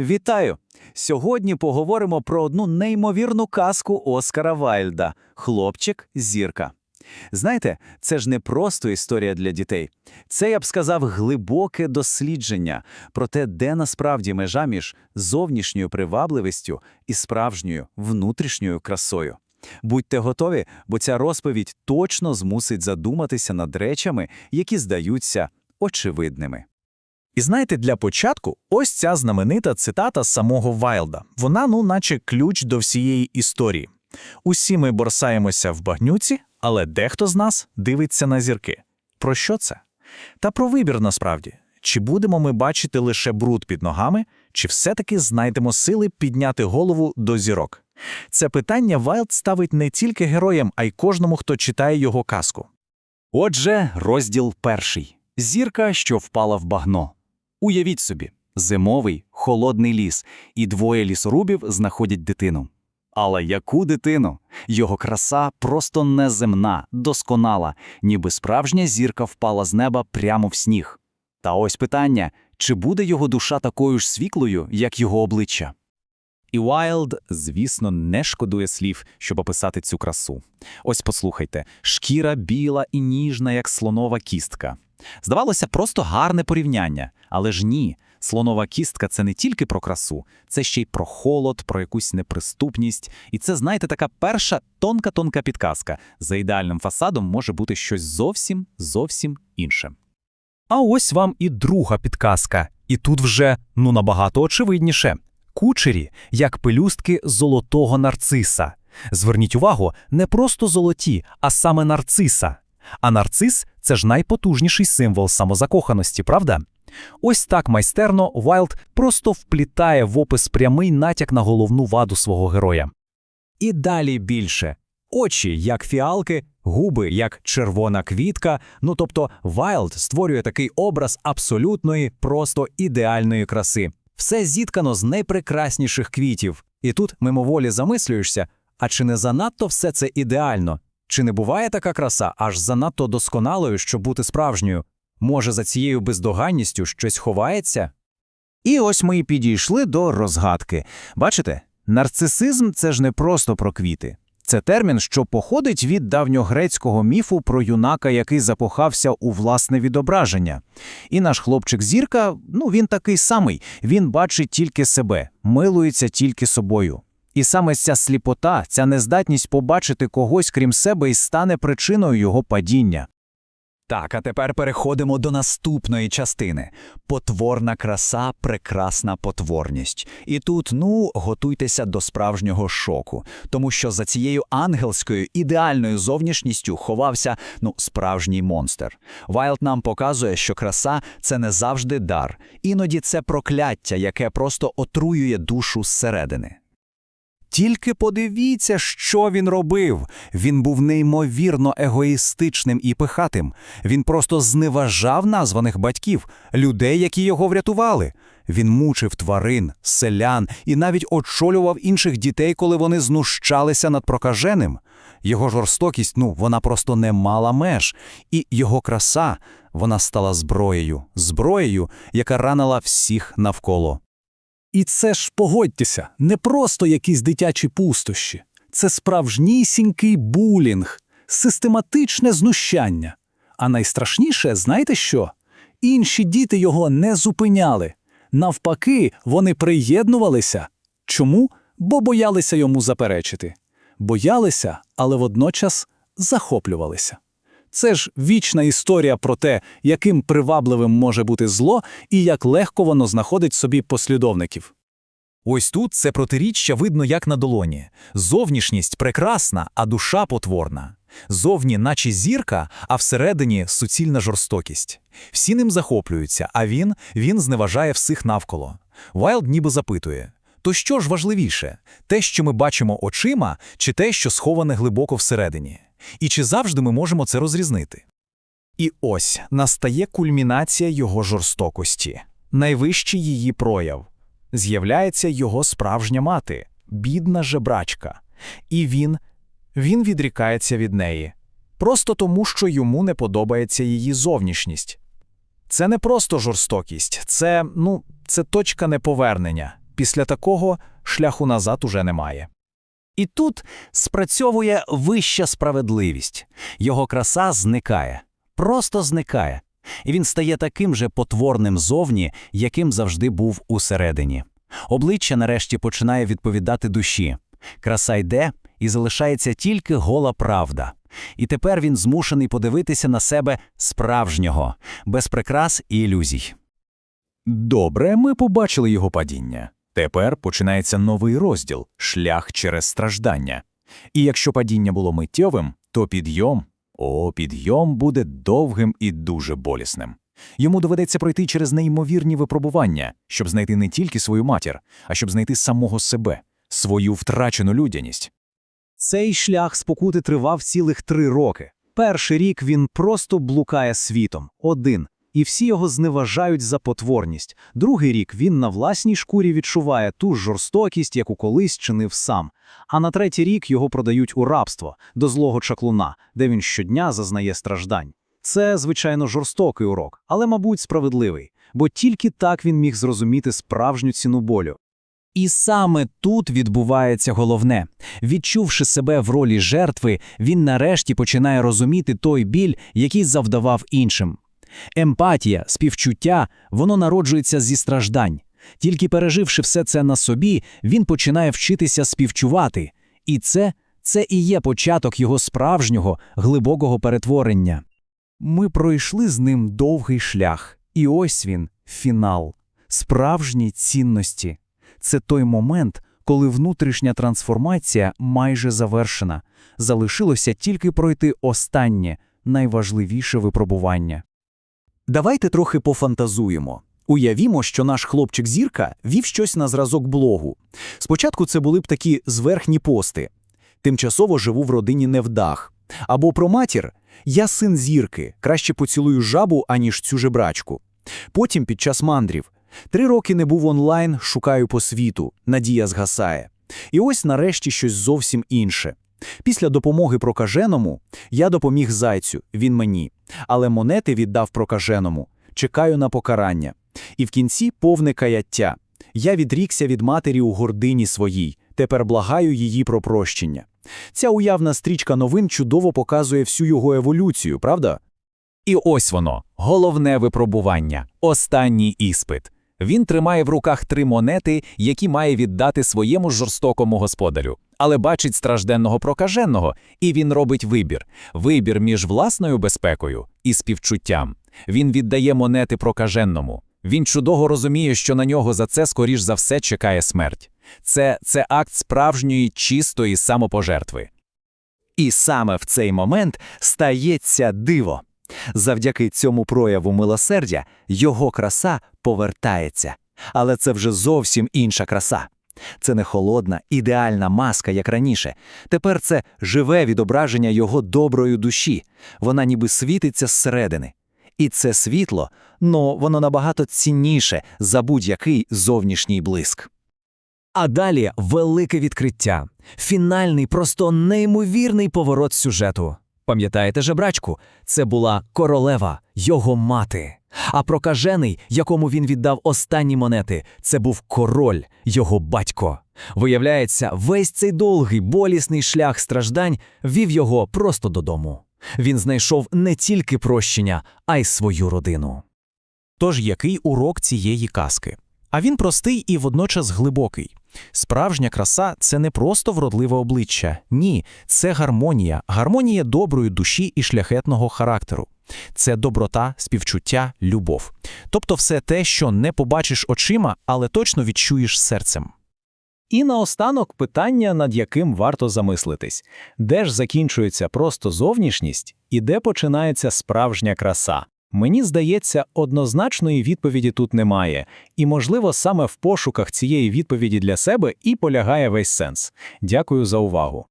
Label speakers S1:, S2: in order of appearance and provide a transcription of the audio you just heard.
S1: Вітаю! Сьогодні поговоримо про одну неймовірну казку Оскара Вайльда Хлопчик зірка. Знаєте, це ж не просто історія для дітей. Це, я б сказав, глибоке дослідження про те, де насправді межа між зовнішньою привабливістю і справжньою внутрішньою красою. Будьте готові, бо ця розповідь точно змусить задуматися над речами, які здаються очевидними.
S2: І знаєте, для початку ось ця знаменита цитата самого Вайлда. Вона, ну, наче ключ до всієї історії. Усі ми борсаємося в багнюці, але дехто з нас дивиться на зірки. Про що це? Та про вибір насправді. Чи будемо ми бачити лише бруд під ногами, чи все-таки знайдемо сили підняти голову до зірок? Це питання Вайлд ставить не тільки героям, а й кожному, хто читає його казку.
S1: Отже, розділ перший. Зірка, що впала в багно. Уявіть собі, зимовий, холодний ліс, і двоє лісорубів знаходять дитину. Але яку дитину? Його краса просто неземна, досконала, ніби справжня зірка впала з неба прямо в сніг. Та ось питання, чи буде його душа такою ж світлою, як його обличчя? І Уайлд, звісно, не шкодує слів, щоб описати цю красу. Ось послухайте, шкіра біла і ніжна, як слонова кістка. Здавалося, просто гарне порівняння, але ж ні. Слонова кістка це не тільки про красу, це ще й про холод, про якусь неприступність. І це, знаєте, така перша тонка-тонка підказка. За ідеальним фасадом може бути щось зовсім зовсім інше.
S2: А ось вам і друга підказка. І тут вже ну набагато очевидніше. Кучері, як пелюстки золотого нарциса. Зверніть увагу, не просто золоті, а саме нарциса. А нарцис це ж найпотужніший символ самозакоханості, правда? Ось так майстерно Вайлд просто вплітає в опис прямий натяк на головну ваду свого героя. І далі більше. Очі, як фіалки, губи, як червона квітка. Ну тобто Вайлд створює такий образ абсолютної, просто ідеальної краси. Все зіткано з найпрекрасніших квітів. І тут мимоволі замислюєшся, а чи не занадто все це ідеально? Чи не буває така краса аж занадто досконалою, щоб бути справжньою? Може, за цією бездоганністю щось ховається? І ось ми і підійшли до розгадки. Бачите, нарцисизм це ж не просто про квіти. Це термін, що походить від давньогрецького міфу про юнака, який запохався у власне відображення. І наш хлопчик зірка, ну він такий самий, він бачить тільки себе, милується тільки собою. І саме ця сліпота, ця нездатність побачити когось крім себе і стане причиною його падіння.
S1: Так, а тепер переходимо до наступної частини. Потворна краса, прекрасна потворність. І тут, ну, готуйтеся до справжнього шоку, тому що за цією ангельською ідеальною зовнішністю ховався ну, справжній монстр. Вайлд нам показує, що краса це не завжди дар, іноді це прокляття, яке просто отруює душу зсередини. Тільки подивіться, що він робив. Він був неймовірно егоїстичним і пихатим. Він просто зневажав названих батьків, людей, які його врятували. Він мучив тварин, селян і навіть очолював інших дітей, коли вони знущалися над прокаженим. Його жорстокість, ну, вона просто не мала меж, і його краса вона стала зброєю, зброєю, яка ранила всіх навколо.
S3: І це ж, погодьтеся, не просто якісь дитячі пустощі. Це справжнісінький булінг, систематичне знущання. А найстрашніше, знаєте що? Інші діти його не зупиняли. Навпаки, вони приєднувалися. Чому? Бо боялися йому заперечити. Боялися, але водночас захоплювалися. Це ж вічна історія про те, яким привабливим може бути зло і як легко воно знаходить собі послідовників.
S2: Ось тут це протиріччя видно як на долоні. Зовнішність прекрасна, а душа потворна. Зовні, наче зірка, а всередині суцільна жорстокість. Всі ним захоплюються, а він він зневажає всіх навколо. Вайлд ніби запитує: то що ж важливіше, те, що ми бачимо очима, чи те, що сховане глибоко всередині? І чи завжди ми можемо це розрізнити? І ось настає кульмінація його жорстокості, найвищий її прояв. З'являється його справжня мати, бідна жебрачка, і він, він відрікається від неї, просто тому, що йому не подобається її зовнішність. Це не просто жорстокість, це, ну, це точка неповернення. після такого шляху назад уже немає. І тут спрацьовує вища справедливість. Його краса зникає, просто зникає. І він стає таким же потворним зовні, яким завжди був усередині. Обличчя нарешті починає відповідати душі. Краса йде, і залишається тільки гола правда. І тепер він змушений подивитися на себе справжнього, без прикрас і ілюзій. Добре, ми побачили його падіння. Тепер починається новий розділ шлях через страждання. І якщо падіння було миттєвим, то підйом, о, підйом буде довгим і дуже болісним. Йому доведеться пройти через неймовірні випробування, щоб знайти не тільки свою матір, а щоб знайти самого себе, свою втрачену людяність.
S3: Цей шлях спокути тривав цілих три роки. Перший рік він просто блукає світом, один, і всі його зневажають за потворність. Другий рік він на власній шкурі відчуває ту жорстокість, яку колись чинив сам. А на третій рік його продають у рабство до злого чаклуна, де він щодня зазнає страждань. Це, звичайно, жорстокий урок, але, мабуть, справедливий, бо тільки так він міг зрозуміти справжню ціну болю.
S2: І саме тут відбувається головне. Відчувши себе в ролі жертви, він нарешті починає розуміти той біль, який завдавав іншим. Емпатія, співчуття, воно народжується зі страждань. Тільки переживши все це на собі, він починає вчитися співчувати. І це, це і є початок його справжнього, глибокого перетворення. Ми пройшли з ним довгий шлях, і ось він, фінал, справжні цінності. Це той момент, коли внутрішня трансформація майже завершена. Залишилося тільки пройти останнє, найважливіше випробування. Давайте трохи пофантазуємо. Уявімо, що наш хлопчик Зірка вів щось на зразок блогу. Спочатку це були б такі зверхні пости. Тимчасово живу в родині невдах. Або про матір Я син зірки, краще поцілую жабу, аніж цю жебрачку. Потім під час мандрів. Три роки не був онлайн, шукаю по світу, надія згасає. І ось нарешті щось зовсім інше. Після допомоги прокаженому я допоміг зайцю, він мені, але монети віддав прокаженому. Чекаю на покарання. І в кінці повне каяття. Я відрікся від матері у гордині своїй, тепер благаю її про прощення. Ця уявна стрічка новин чудово показує всю його еволюцію, правда? І ось воно, головне випробування, останній іспит. Він тримає в руках три монети, які має віддати своєму жорстокому господарю. Але бачить стражденного прокаженого, і він робить вибір: вибір між власною безпекою і співчуттям. Він віддає монети прокаженному. Він чудово розуміє, що на нього за це, скоріш за все, чекає смерть. Це, це акт справжньої чистої самопожертви. І саме в цей момент стається диво. Завдяки цьому прояву милосердя його краса повертається. Але це вже зовсім інша краса. Це не холодна, ідеальна маска, як раніше. Тепер це живе відображення його доброї душі. Вона ніби світиться зсередини. І це світло, ну, воно набагато цінніше за будь-який зовнішній блиск. А далі велике відкриття. Фінальний, просто неймовірний поворот сюжету. Пам'ятаєте жебрачку? Це була королева, його мати. А прокажений, якому він віддав останні монети, це був король, його батько. Виявляється, весь цей довгий, болісний шлях страждань вів його просто додому. Він знайшов не тільки прощення, а й свою родину. Тож який урок цієї казки? А він простий і водночас глибокий. Справжня краса це не просто вродливе обличчя. Ні, це гармонія, гармонія доброї душі і шляхетного характеру. Це доброта, співчуття, любов. Тобто все те, що не побачиш очима, але точно відчуєш серцем. І наостанок питання, над яким варто замислитись: де ж закінчується просто зовнішність і де починається справжня краса? Мені здається, однозначної відповіді тут немає, і, можливо, саме в пошуках цієї відповіді для себе і полягає весь сенс. Дякую за увагу.